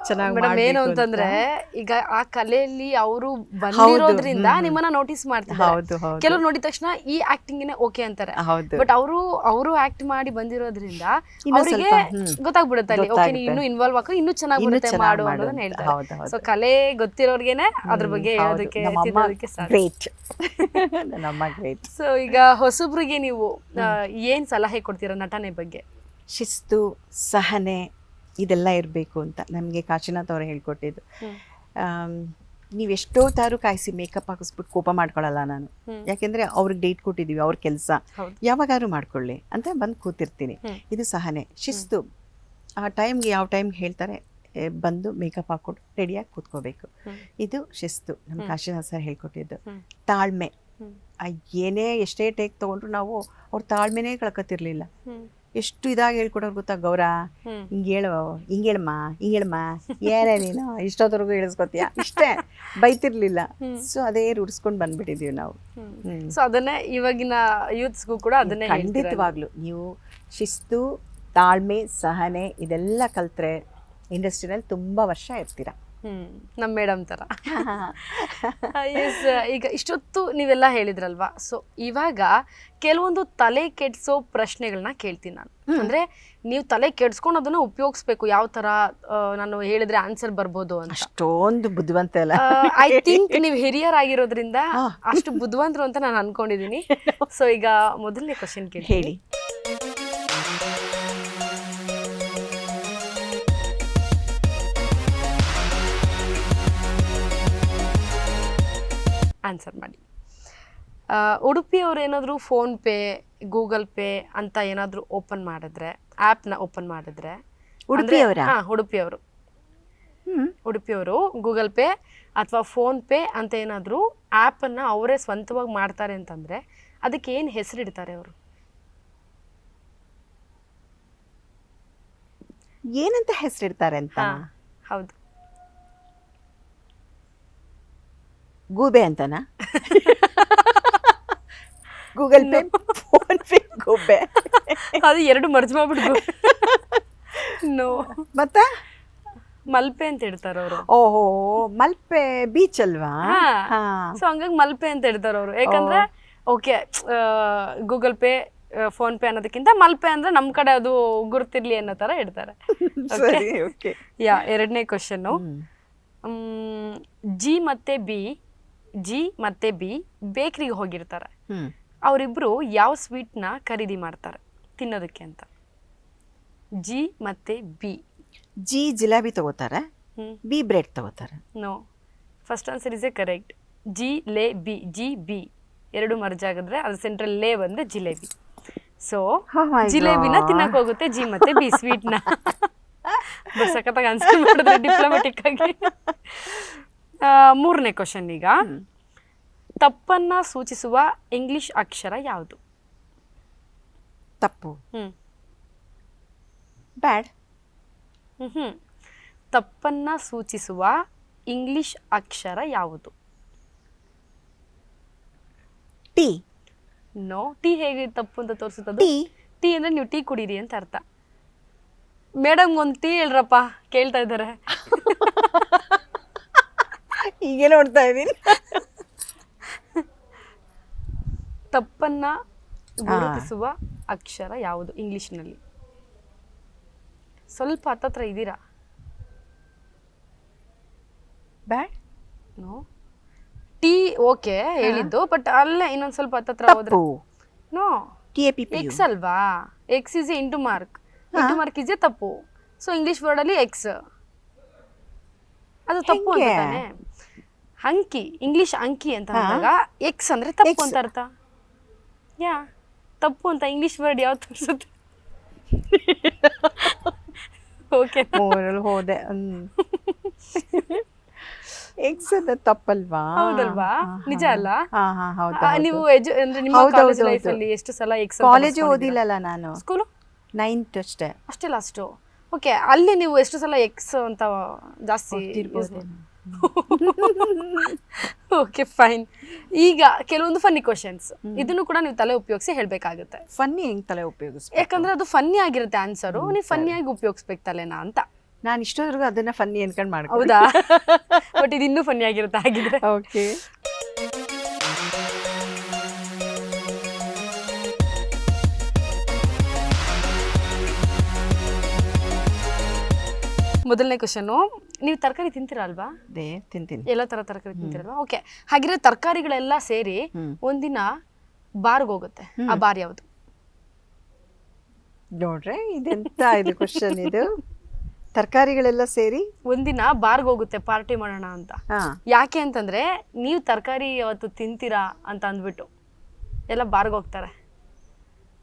ಚೆನ್ನಾಗಿ ಮೇಡಮ್ ಏನು ಅಂತಂದ್ರೆ ಈಗ ಆ ಕಲೆಯಲ್ಲಿ ಅವರು ಬಂದಿರೋದ್ರಿಂದ ನಿಮ್ಮನ್ನ ನೋಟಿಸ್ ಮಾಡ್ತಾರೆ ಹೌದು ಹೌದು. ಕೆಲವ್ರು ನೋಡಿದ ತಕ್ಷಣ ಈ ಆಕ್ಟಿಂಗ್ ಓಕೆ ಅಂತಾರೆ. ಹೌದು. ಬಟ್ ಅವರು ಅವರು ಆಕ್ಟ್ ಮಾಡಿ ಬಂದಿರೋದ್ರಿಂದ ಇನ್ನೂ ಅವರಿಗೆ ಸ್ವಲ್ಪ, ಹ್ಮ್. ಗೊತ್ತಾಗ್ಬಿಡುತ್ತೆ ಅಲ್ಲಿ. ಓಕೆ ಗೊತ್ತಾಗುತ್ತೆ. ನೀನು ಇನ್ನೂ ಇನ್ವಾಲ್ವ್ ಹಾಕೋ ಇನ್ನೂ ಚೆನ್ನಾಗಿ ಇನ್ನೂ ಬರುತ್ತೆ ಚೆನ್ನಾಗ್ ಮಾಡು ಮಾಡು ಅನ್ನೋದನ್ನ ಅಂತ. ಹೇಳ್ತಾರೆ. ಹೌದು, ಹೌದು. ಸೊ ಕಲೆ ಗೊತ್ತಿರೋರ್ಗೆನೆ ಅದ್ರ ಬಗ್ಗೆ ಹೇಳೋದಕ್ಕೆ ತಿನ್ನೋದಕ್ಕೆ ಸಾಧ್ಯ. ಗ್ರೇಟ್ ನಮ್ಮಮ್ಮ ಗ್ರೇಟ್ ಸೊ ಈಗ ಹೊಸಬ್ರಿಗೆ ನೀವು ಏನು ಸಲಹೆ ಕೊಡ್ತೀರಾ ನಟನೆ ಬಗ್ಗೆ? ಶಿಸ್ತು ಸಹನೆ ಇದೆಲ್ಲ ಇರಬೇಕು ಅಂತ ನಮಗೆ ಕಾಶಿನಾಥ್ ಅವರು ಹೇಳ್ಕೊಟ್ಟಿದ್ದು. ನೀವು ಎಷ್ಟೋ ತಾರು ಕಾಯಿಸಿ ಮೇಕಪ್ ಹಾಕಿಸ್ಬಿಟ್ಟು ಕೋಪ ಮಾಡ್ಕೊಳ್ಳಲ್ಲ ನಾನು. ಯಾಕೆಂದರೆ ಅವ್ರಿಗೆ ಡೇಟ್ ಕೊಟ್ಟಿದ್ದೀವಿ ಅವ್ರ ಕೆಲಸ. ಯಾವಾಗಾದ್ರೂ ಮಾಡ್ಕೊಳ್ಳಿ ಅಂತ ಬಂದು ಕೂತಿರ್ತೀನಿ. ಇದು ಸಹನೆ. ಶಿಸ್ತು. ಆ ಟೈಮ್ಗೆ ಯಾವ ಟೈಮ್ಗೆ ಹೇಳ್ತಾರೆ ಬಂದು ಮೇಕಪ್ ಹಾಕ್ಕೊಂಡು ರೆಡಿಯಾಗಿ ಕೂತ್ಕೋಬೇಕು. ಇದು ಶಿಸ್ತು. ನಮ್ಮ ಕಾಶಿನಾಥ್ ಸರ್ ಹೇಳ್ಕೊಟ್ಟಿದ್ದು. ತಾಳ್ಮೆ. ಏನೇ ಎಷ್ಟೇ ಟೇಕ್ ತಗೊಂಡ್ರು ನಾವು ಅವ್ರ ತಾಳ್ಮೆನೇ ಕಳ್ಕೊತಿರ್ಲಿಲ್ಲ. ಎಷ್ಟು ಇದಾಗಿ ಹೇಳ್ಕೊಡೋರು ಗೊತ್ತಾ ಗೌರ. ಹಿಂಗೆ ಹೇಳು ಹಿಂಗೆ ಹೇಳಮ್ಮ ಹಿಂಗೆ ಹೇಳಮ್ಮ. ಏನೇ ನೀನು? ಇಷ್ಟೊತ್ತವರೆಗೂ ಇಳಿಸ್ಕೊತೀಯ ಇಷ್ಟೇ. ಬೈತಿರ್ಲಿಲ್ಲ. ಸೊ ಅದೇ ರೂಢಿಸ್ಕೊಂಡು ಬಂದ್ಬಿಟ್ಟಿದೀವಿ ನಾವು. ಸೊ ಅದನ್ನೇ ಇವಾಗಿನ ಯೂತ್ಸ್ಗೂ ಕೂಡ ಅದನ್ನೇ? ಖಂಡಿತವಾಗ್ಲು. ನೀವು ಶಿಸ್ತು ತಾಳ್ಮೆ ಸಹನೆ ಇದೆಲ್ಲ ಕಲ್ತ್ರೆ ಇಂಡಸ್ಟ್ರಿನಲ್ಲಿ ತುಂಬ ವರ್ಷ ಇರ್ತೀರಾ. ನಮ್ಮ ಮೇಡಮ್ ತರ. ಎಸ್ ಈಗ ಇಷ್ಟೊತ್ತು ನೀವೆಲ್ಲ ಹೇಳಿದ್ರಲ್ವಾ? ಸೊ ಇವಾಗ ಕೆಲವೊಂದು ತಲೆ ಕೆಡ್ಸೋ ಪ್ರಶ್ನೆಗಳನ್ನ ಕೇಳ್ತೀನಿ ನಾನು. ಅಂದ್ರೆ ನೀವು ತಲೆ ಕೆಡ್ಸ್ಕೊಂಡು ಅದನ್ನ ಉಪಯೋಗಿಸ್ಬೇಕು ಯಾವ ತರ ಆ, ನಾನು ಹೇಳಿದ್ರೆ ಆನ್ಸರ್ ಬರ್ಬೋದು ಅಂತ. ಅಷ್ಟೊಂದು ಬುದ್ಧಿವಂತ ಅಲ್ಲ. ಐ ಥಿಂಕ್ ನೀವು ಹಿರಿಯರಾಗಿರೋದ್ರಿಂದ. ಅಷ್ಟು ಬುದ್ಧಿವಂತರು ಅಂತ ನಾನು ಅನ್ಕೊಂಡಿದೀನಿ. ಸೊ ಈಗ ಮೊದಲನೇ ಕ್ವಶನ್ ಕೇಳಿ. ಹೇಳಿ. ಆನ್ಸರ್ ಮಾಡಿ. ಉಡುಪಿಯವ್ರು ಫೋನ್ ಪೇ ಗೂಗಲ್ ಪೇ ಅಂತ ಏನಾದರೂ ಓಪನ್ ಮಾಡಿದ್ರೆ ಆ್ಯಪ್ನ ಓಪನ್ ಮಾಡಿದ್ರೆ ಉಡುಪಿಯವರು ಹಾಂ ಉಡುಪಿಯವರು ಉಡುಪಿಯವರು ಗೂಗಲ್ ಪೇ ಅಥವಾ ಫೋನ್ ಪೇ ಅಂತ ಏನಾದರೂ ಆ್ಯಪನ್ನು ಅವರೇ ಸ್ವಂತವಾಗಿ ಮಾಡ್ತಾರೆ ಅಂತಂದರೆ ಅದಕ್ಕೆ ಏನು ಹೆಸರಿಡ್ತಾರೆ ಅವರು? ಏನಂತ ಹೆಸರಿಡ್ತಾರೆ ಅಂತ? ಹೌದು. ಗೂಬೆ ಅಂತನಾ? Google pay? ಫೋನ್ ಪೇ ಗೂಬೆ? ಅದು ಎರಡು ಮರ್ಜ್ ಮಾಡ್ಬಿಟ್ಟು ನೋ ಮತ್ತ? ಮಲ್ಪೆ ಅಂತ ಹೇಳ್ತಾರ ಅವರು. ಓಹೋ ಮಲ್ಪೆ ಬೀಚ್ ಅಲ್ವಾ? ಸೊ ಹಂಗಾಗಿ ಮಲ್ಪೆ ಅಂತ ಹೇಳ್ತಾರ ಅವರು. ಯಾಕಂದ್ರೆ okay Google pay PhonePe ಅನ್ನೋದಕ್ಕಿಂತ ಮಲ್ಪೆ ಅಂದ್ರೆ ನಮ್ಮ ಕಡೆ ಅದು ಗುರುತಿರ್ಲಿ ಅನ್ನೋ ತರ ಇಡ್ತಾರೆ ಯಾ ಎರಡನೇ ಕ್ವಶನ್ನು ಜಿ ಮತ್ತೆ ಬಿ ಜಿ ಮತ್ತೆ ಬಿ ಬೇಕರಿಗೆ ಹೋಗಿರ್ತಾರೆ. ಅವರಿಬ್ರು ಯಾವ ಸ್ವೀಟ್ನ ಖರೀದಿ ಮಾಡ್ತಾರೆ? ತಿನ್ನೋದಕ್ಕೆ ಅಂತ. ಜಿ ಮತ್ತೆ ಬಿ. ಜಿ ಜಿಲಾಬಿ ತಗೋತಾರೆ. ಹ್ಮ್. ಬಿ ಬ್ರೆಡ್ ತಗೋತಾರೆ. No. First answer is A correct. G ಲೇ ಬಿ. G B. ಎರಡು ಮರ್ಜ್ ಆಗಿದ್ರೆ ಅದು ಸೆಂಟ್ರಲ್ ಲೇ ಬಂದ್ರೆ ಜಿಲೇಬಿ. ಸೊ Oh ಜಿಲೇಬಿನ ತಿನ್ನಕ್ ಹೋಗುತ್ತೆ ಜಿ ಮತ್ತೆ ಬಿ ಸ್ವೀಟ್ನ. ಸಖತ್ತಾಗಿ ಆನ್ಸರ್ ಮಾಡಿದ್ರೆ ಡಿಪ್ಲೊಮೆಟಿಕ್ ಆಗಿ. ಮೂರನೇ ಕ್ವಶನ್ ಈಗ. ತಪ್ಪನ್ನ ಸೂಚಿಸುವ ಇಂಗ್ಲಿಷ್ ಅಕ್ಷರ ಯಾವುದು? ತಪ್ಪು. ಹ್ಮ್. ಬ್ಯಾಡ್. ಹ್ಮ್. ತಪ್ಪನ್ನ ಸೂಚಿಸುವ ಇಂಗ್ಲಿಷ್ ಅಕ್ಷರ ಯಾವುದು? ಟೀ ನೋ ಟೀ ಹೇಗೆ ತಪ್ಪು ಅಂತ ತೋರಿಸುತ್ತದು? ಟೀ ಟೀ ಅಂದ್ರೆ ನೀವು ಟೀ ಕುಡೀರಿ ಅಂತ ಅರ್ಥ. ಮೇಡಮ್ ಒಂದು ಟೀ ಹೇಳ್ರಪ್ಪ ಕೇಳ್ತಾ ಇದ್ದಾರೆ. ಹೀಗೆ ನೋಡ್ತಾ ಇದ್ದೀನಿ. ತಪ್ಪನ್ನ ಗುರುತಿಸುವ ಅಕ್ಷರ ಯಾವುದು? ಇಂಗ್ಲಿಷ್ನಲ್ಲಿ. ಸ್ವಲ್ಪ ಹತ್ತತ್ರ ಇದ್ದೀರಾ? ಬ್ಯಾಡ್. ನೋ. ಟಿ ಓಕೆ ಹೇಳಿದ್ದು ಬಟ್ ಅಲ್ಲೇ ಇನ್ನೊಂದು ಸ್ವಲ್ಪ ಹತ್ತತ್ರ ಹೋದ್ರೆ. No. T A P X ಅಲ್ವಾ? X is into mark into mark is ತಪ್ಪು. ಸೊ ಇಂಗ್ಲಿಷ್ ವರ್ಡಲ್ಲಿ ಎಕ್ಸ್ ಅದು ತಪ್ಪು ಅಂತ ಹೆಂಗೆ? ತಾನೆ ಅಂಕಿ ಇಂಗ್ಲಿಷ್ ಅಂಕಿ ಅಂತ ಅಂದಾಗ ಎಕ್ಸ್ ಅಂದ್ರೆ ತಪ್ಪು ಅಂತ ಅರ್ಥ. ಯಾ ತಪ್ಪು ಅಂತ ಇಂಗ್ಲಿಷ್ ವರ್ಡ್ ಯಾವ್ದು ತೋರಿಸುತ್ತೆ? ಓಕೆ ಮೂರಲ್ಲಿ ಹೋದೆ ಎಕ್ಸ್ ಅದು ತಪ್ಪಲ್ವಾ? ಹೌದಲ್ವಾ? ನಿಜ ಅಲ್ಲ? ನೀವು ಎಜು ಅಂದ್ರೆ ನಿಮ್ಮ ಕಾಲೇಜ್ ಲೈಫ್ ಅಲ್ಲಿ ಎಷ್ಟು ಸಲ ಎಕ್ಸ್ ಕಾಲೇಜು ಓದಿಲ್ಲಲ್ಲ ನಾನು. ಸ್ಕೂಲು ನೈನ್ತ್ ಅಷ್ಟೇ. ಅಷ್ಟೇ ಲಾಸ್ಟು ಓಕೆ ಅಲ್ಲಿ ನೀವು ಎಷ್ಟು ಸಲ ಎಕ್ಸ್ ಅಂತ ಜಾಸ್ತಿ ಓಕೆ ಫೈನ್ ಈಗ ಕೆಲವೊಂದು ಫನ್ನಿ ಕ್ವಶನ್ಸ್ ಇದನ್ನು ಕೂಡ ನೀವು ತಲೆ ಉಪಯೋಗಿಸಿ ಹೇಳಬೇಕಾಗುತ್ತೆ. ಫನ್ನಿ ಹೆಂಗ್ ತಲೆ ಉಪಯೋಗಿಸ್ಬೇಕು? ಯಾಕಂದ್ರೆ ಅದು ಫನ್ನಿ ಆಗಿರುತ್ತೆ ಆನ್ಸರು ನೀವು ಫನ್ನಿಯಾಗಿ ಉಪಯೋಗಿಸ್ಬೇಕು ತಲೆನಾ ಅಂತ. ನಾನು ಇಷ್ಟೋದ್ರಿಗೂ ಅದನ್ನ ಫನ್ನಿ ಅನ್ಕೊಂಡ್ ಮಾಡ್ಕೊ ಹೌದಾ? ಬಟ್ ಇದು ಇನ್ನೂ ಫನ್ನಿ ಆಗಿರುತ್ತೆ ಹಾಗಿದ್ರೆ. ಓಕೆ ಮೊದಲನೇ ಕ್ವಶನು ನೀವು ತರಕಾರಿ ತಿಂತೀರಲ್ವಾ? ದೇ ತಿಂತೀನಿ. ಎಲ್ಲ ತರ ತರಕಾರಿ ತಿಂತೀರಲ್ವಾ? ಓಕೆ ಹಾಗಿರೋ ತರಕಾರಿಗಳೆಲ್ಲ ಸೇರಿ. ಒಂದಿನ ಬಾರ್ಗ್ ಹೋಗುತ್ತೆ. ಆ ಬಾರ್ ಯಾವುದು? ನೋಡ್ರೆ ಇದೆಂತ ಇದು ಕ್ವಶನ್ ಇದು? ತರಕಾರಿಗಳೆಲ್ಲ ಸೇರಿ? ಒಂದಿನ ಬಾರ್ಗ್ ಹೋಗುತ್ತೆ ಪಾರ್ಟಿ ಮಾಡೋಣ ಅಂತ. ಹಾ. ಯಾಕೆ ಅಂತಂದ್ರೆ ನೀವು ತರಕಾರಿ ಅವತ್ತು ತಿಂತೀರಾ ಅಂತ ಅಂದ್ಬಿಟ್ಟು ಎಲ್ಲ ಬಾರ್ಗ್ ಹೋಗ್ತಾರೆ.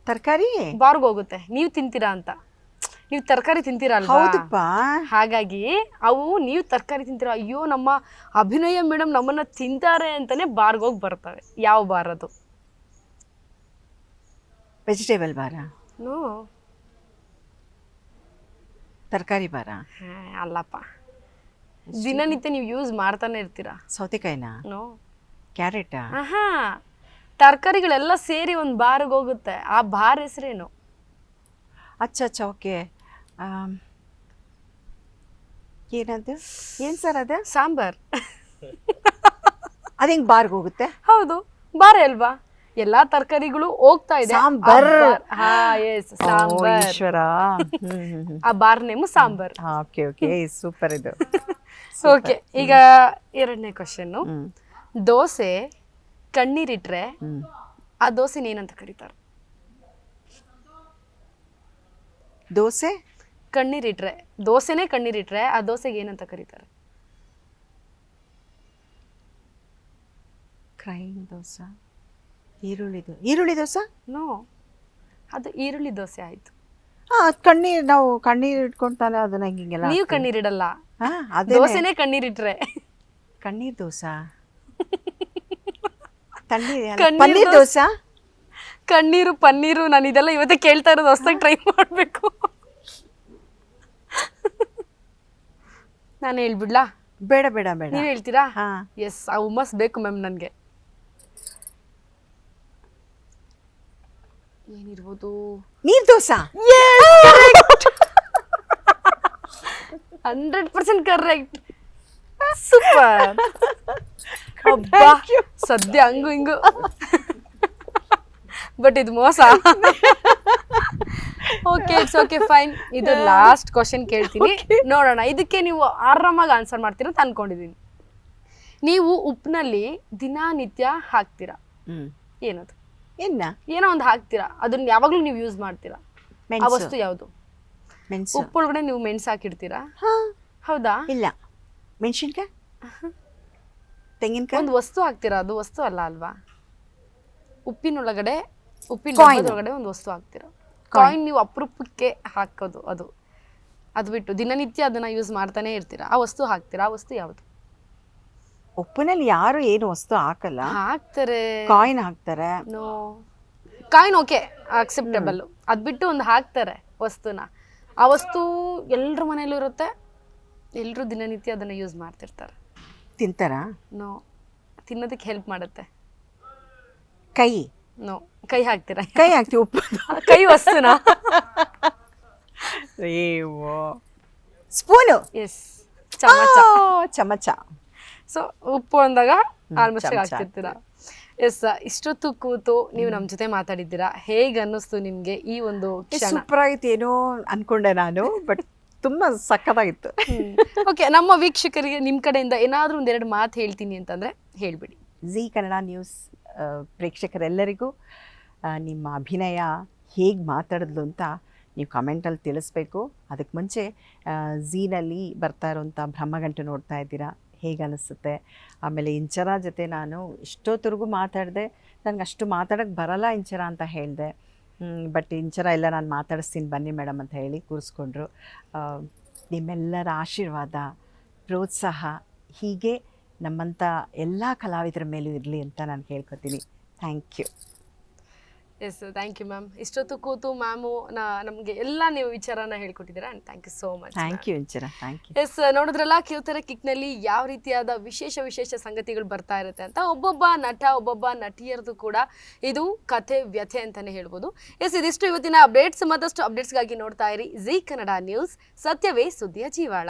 ತರಕಾರಿ? ಬಾರ್ಗ್ ಹೋಗುತ್ತೆ. ನೀವು ತಿಂತೀರಾ ಅಂತ. ನೀವು ತರಕಾರಿ ತಿಂತೀರಾ ಅಲ್ವಾ ಹೌದಪ್ಪ. ಹಾಗಾಗಿ ಅವು ನೀವು ತರಕಾರಿ ತಿಂತೀರಾ ಅಯ್ಯೋ ನಮ್ಮ ಅಭಿನಯ ಮೇಡಮ್ ನಮ್ಮನ್ನ ತಿಂತಾರೆ ಅಂತಾನೆ ಬಾರ್ಗೆ ಹೋಗಿ ಬರ್ತವೆ ಯಾವ ಬಾರ್ ಅದು? ವೆಜಿಟೇಬಲ್ ಬಾರ? ನೋ. ತರಕಾರಿ ಬಾರ? ಅಲ್ಲಪ್ಪ. ದಿನನಿತ್ಯ ನೀವು ಯೂಸ್ ಮಾಡ್ತಾನೆ ಇರ್ತೀರಾ? ಸೌತೆಕಾಯಿನ? ನೋ. ಕ್ಯಾರೆಟ್? ಆಹಾ ತರಕಾರಿಗಳೆಲ್ಲ ಸೇರಿ ಒಂದು ಬಾರ್ಗೆ ಹೋಗುತ್ತೆ ಆ ಬಾರ್ ಹೆಸರೇನು? ಅಚ್ಚ ಅಚ್ಚ ಓಕೆ. ಏನದು? ಏನು ಸರ್ ಅದು? ಸಾಂಬಾರ್. ಅದು ಹೆಂಗೆ ಬಾರ್ಗೆ ಹೋಗುತ್ತೆ? ಹೌದು ಬಾರೆ ಅಲ್ವಾ? ಎಲ್ಲಾ ತರಕಾರಿಗಳು ಹೋಗ್ತಾ ಇದೆ. ಸಾಂಬಾರ್. ಬಾರ್- ಹಾ ಎಸ್ ಸಾಂಬಾರ್. ಈಶ್ವರ. ಆ bar name sambar. Okay okay super ಇದು. ಓಕೆ ಈಗ ಎರಡನೇ ಕ್ವಶನ್ ದೋಸೆ ಕಣ್ಣೀರಿಟ್ರೆ ಆ ದೋಸೆನ ಏನಂತ ಕರೀತಾರೆ? ದೋಸೆ? ಕಣ್ಣೀರಿಟ್ರೆ ದೋಸೆನೇ ಕಣ್ಣೀರಿಟ್ರೆ ಆ ದೋಸೆಗೆ ಏನಂತ ಕರೀತಾರೆ? ಕ್ರೈಮ್ ದೋಸೆ. ಈರುಳ್ಳಿ ದೋ ಈರುಳ್ಳಿ ದೋಸೆ? ನೋ ಅದು ಈರುಳ್ಳಿ ದೋಸೆ ಆಯ್ತು. ಹಾಂ ಕಣ್ಣೀರು ನಾವು ಕಣ್ಣೀರು ಇಟ್ಕೊಂತಾನೆ ಅದನ್ನ ಹಿಂಗೆಲ್ಲ ನೀವು ಕಣ್ಣೀರಿಡಲ್ಲ ಹಾಂ ಅದೇ ದೋಸೆನೇ ಕಣ್ಣೀರಿಟ್ರೆ ಕಣ್ಣೀರು ದೋಸೆ? ಪನ್ನೀರ್ ದೋಸೆ ಕಣ್ಣೀರು ಪನ್ನೀರು ನಾನು ಇದೆಲ್ಲ ಇವತ್ತೇ ಕೇಳ್ತಾ ಇರೋದು ಹೊಸ್ದಾಗಿ ಟ್ರೈ ಮಾಡಬೇಕು. ನಾನು ಹೇಳ್ಬಿಡ್ಲಾ? ಬೇಡ ಬೇಡ ಬೇಡ. ನೀವು ಹೇಳ್ತೀರಾ? ಹಾಂ. ಎಸ್ ಆ ಹುಮ್ಮಸ್ ಬೇಕು ಮ್ಯಾಮ್ ನನಗೆ. ಏನಿರ್ಬೋದು? ನೀರ್ dosa? Hundred percent correct super ಅಬ್ಬಾ ಸದ್ಯ ಹಂಗು ಹಿಂಗು. ಬಟ್ ಇದು ಮೋಸ. ಓಕೆ ಇಟ್ಸ್ ಓಕೆ ಫೈನ್ ಇದು ಲಾಸ್ಟ್ ಕ್ವಶನ್ ಕೇಳ್ತೀನಿ. ನೋಡೋಣ ಇದಕ್ಕೆ ನೀವು ಆರಾಮಾಗಿ ಆನ್ಸರ್ ಮಾಡ್ತೀರಾ ಅಂತ ಅನ್ಕೊಂಡಿದ್ದೀನಿ ನೀವು ಉಪ್ಪಿನಲ್ಲಿ ದಿನಾನಿತ್ಯ ಹಾಕ್ತೀರಾ? ಏನದು? ಎನ್ನ ಏನೋ ಒಂದು ಹಾಕ್ತೀರಾ. ಅದನ್ನ ಯಾವಾಗಲೂ ನೀವು ಯೂಸ್ ಮಾಡ್ತೀರಾ. ಆ ವಸ್ತು ಯಾವುದು? ಉಪ್ಪು ಒಳಗಡೆ ನೀವು ಮೆಣಸು ಹಾಕಿಡ್ತೀರಾ? ಹಾ. ಹೌದಾ? ಇಲ್ಲ. ಮೆಣಸಿನ್ಕಾಯಿ? ತೆಂಗಿನಕಾಯಿ? ಒಂದು ವಸ್ತು ಹಾಕ್ತೀರಾ? ಅದು ವಸ್ತು ಅಲ್ಲ ಅಲ್ವಾ? ಉಪ್ಪಿನೊಳಗಡೆ ಉಪ್ಪಿನ ಒಳಗಡೆ ಒಂದು ವಸ್ತು ಹಾಕ್ತೀರಾ? ಕಾಯಿನ್ ನೀವು ಅಪರೂಪಕ್ಕೆ ಹಾಕೋದು ಅದು. ಅದು ಬಿಟ್ಟು ದಿನನಿತ್ಯ ಅದನ್ನ ಯೂಸ್ ಮಾಡ್ತಾನೆ ಇರ್ತೀರಾ? ಆ ವಸ್ತು ಹಾಕ್ತೀರಾ? ಆ ವಸ್ತು ಯಾವುದು? ಉಪ್ಪಿನಲ್ಲಿ ಯಾರು ಏನು ವಸ್ತು ಹಾಕಲ್ಲ. ಹಾಕ್ತಾರೆ. ಕಾಯಿನ್ ಹಾಕ್ತಾರೆ. ನೋ ಕಾಯಿನ್ ಓಕೆ ಅಕ್ಸೆಪ್ಟಬಲ್ ಅದ್ ಬಿಟ್ಟು ಒಂದು ಹಾಕ್ತಾರೆ ವಸ್ತುನ. ಆ ವಸ್ತು ಎಲ್ಲರ ಮನೇಲೂ ಇರುತ್ತೆ ಎಲ್ಲರೂ ದಿನನಿತ್ಯ ಅದನ್ನ ಯೂಸ್ ಮಾಡ್ತಿರ್ತಾರೆ. ತಿಂತಾರ? ನೋ ತಿನ್ನೋದಕ್ಕೆ ಹೆಲ್ಪ್ ಮಾಡುತ್ತೆ. ಕೈ. ನೋ ಕೈ ಹಾಕ್ತೀರಾ? ಕೈ ಹಾಕ್ತೀವಿ ಉಪ್ಪು. ಕೈ ವಸ್ತುನ ಸ್ಪೂನು? ಎಸ್ ಚಮಚ. ಚಮಚ. ಸೊ ಉಪ್ಪು ಅಂದಾಗ ಆಲ್ಮೋಸ್ಟ್ ಹಾಕ್ತಿರ್ತೀರ? ಹಾಕ್ತಿರ್ತೀರಾ ಎಸ್ ಇಷ್ಟೊತ್ತು ಕೂತು ನೀವು ನಮ್ಮ ಜೊತೆ ಮಾತಾಡಿದ್ದೀರಾ? ಹೇಗೆ ಅನ್ನಿಸ್ತು ನಿಮಗೆ ಈ ಒಂದು ಸೂಪರ್ ಆಗಿತ್ತು ಏನೋ ಅನ್ಕೊಂಡೆ ನಾನು ಬಟ್ ತುಂಬಾ ಸಕ್ಕತ್ತಾಗಿತ್ತು ಓಕೆ ನಮ್ಮ ವೀಕ್ಷಕರಿಗೆ ನಿಮ್ಮ ಕಡೆಯಿಂದ ಏನಾದರೂ ಒಂದೆರಡು ಮಾತು ಹೇಳ್ತೀನಿ ಅಂತಂದ್ರೆ ಹೇಳಿಬಿಡಿ. ಜಿ ಕನ್ನಡ ನ್ಯೂಸ್ ಪ್ರೇಕ್ಷಕರೆಲ್ಲರಿಗೂ ನಿಮ್ಮ ಅಭಿನಯ ಹೇಗೆ ಮಾತಾಡಿದ್ಲು ಅಂತ ನೀವು ಕಮೆಂಟಲ್ಲಿ ತಿಳಿಸ್ಬೇಕು. ಅದಕ್ಕೆ ಮುಂಚೆ ಝೀನಲ್ಲಿ ಬರ್ತಾ ಇರೋಂಥ ಬ್ರಹ್ಮಗಂಟು ನೋಡ್ತಾ ಇದ್ದೀರಾ? ಹೇಗೆ ಅನಿಸುತ್ತೆ? ಆಮೇಲೆ ಇಂಚರ ಜೊತೆ ನಾನು ಎಷ್ಟೊತ್ತರೆಗೂ ಮಾತಾಡಿದೆ, ನನಗೆ ಅಷ್ಟು ಮಾತಾಡೋಕ್ಕೆ ಬರಲ್ಲ ಇಂಚರ ಅಂತ ಹೇಳಿದೆ. ಬಟ್ ಇಂಚರ ಎಲ್ಲ ನಾನು ಮಾತಾಡಿಸ್ತೀನಿ, ಬನ್ನಿ ಮೇಡಮ್ ಅಂತ ಹೇಳಿ ಕೂರಿಸ್ಕೊಂಡ್ರು. ನಿಮ್ಮೆಲ್ಲರ ಆಶೀರ್ವಾದ, ಪ್ರೋತ್ಸಾಹ, ಹೀಗೆ ನಮ್ಮಂಥ ಎಲ್ಲ ಕಲಾವಿದರ ಮೇಲೂ ಇರಲಿ ಅಂತ ನಾನು ಹೇಳ್ಕೊತೀನಿ. Thank you yes thank you ma'am ಇಷ್ಟೊತ್ತು ಕೂತು ಮ್ಯಾಮು ನಮಗೆ ಎಲ್ಲ ನೀವು ವಿಚಾರನ ಹೇಳ್ಕೊಟ್ಟಿದ್ದೀರಾ and thank you so much thank you Inchara thank you yes ನೋಡಿದ್ರಲ್ಲ ಕಿರುತೆರೆ ಕಿಕ್ನಲ್ಲಿ ಯಾವ ರೀತಿಯಾದ ವಿಶೇಷ ವಿಶೇಷ ಸಂಗತಿಗಳು ಬರ್ತಾ ಇರುತ್ತೆ ಅಂತ ಒಬ್ಬೊಬ್ಬ ನಟ ಒಬ್ಬೊಬ್ಬ ನಟಿಯರದು ಕೂಡ ಇದು ಕಥೆ ವ್ಯಥೆ ಅಂತಾನೆ ಹೇಳ್ಬೋದು. ಎಸ್ ಇದಿಷ್ಟು ಇವತ್ತಿನ ಅಪ್ಡೇಟ್ಸ್ ಮತ್ತಷ್ಟು ಅಪ್ಡೇಟ್ಸ್ಗಾಗಿ ನೋಡ್ತಾ ಇರಿ. ಜಿ ಕನ್ನಡ ನ್ಯೂಸ್ ಸತ್ಯವೇ ಸುದ್ದಿಯ ಜೀವಾಳ.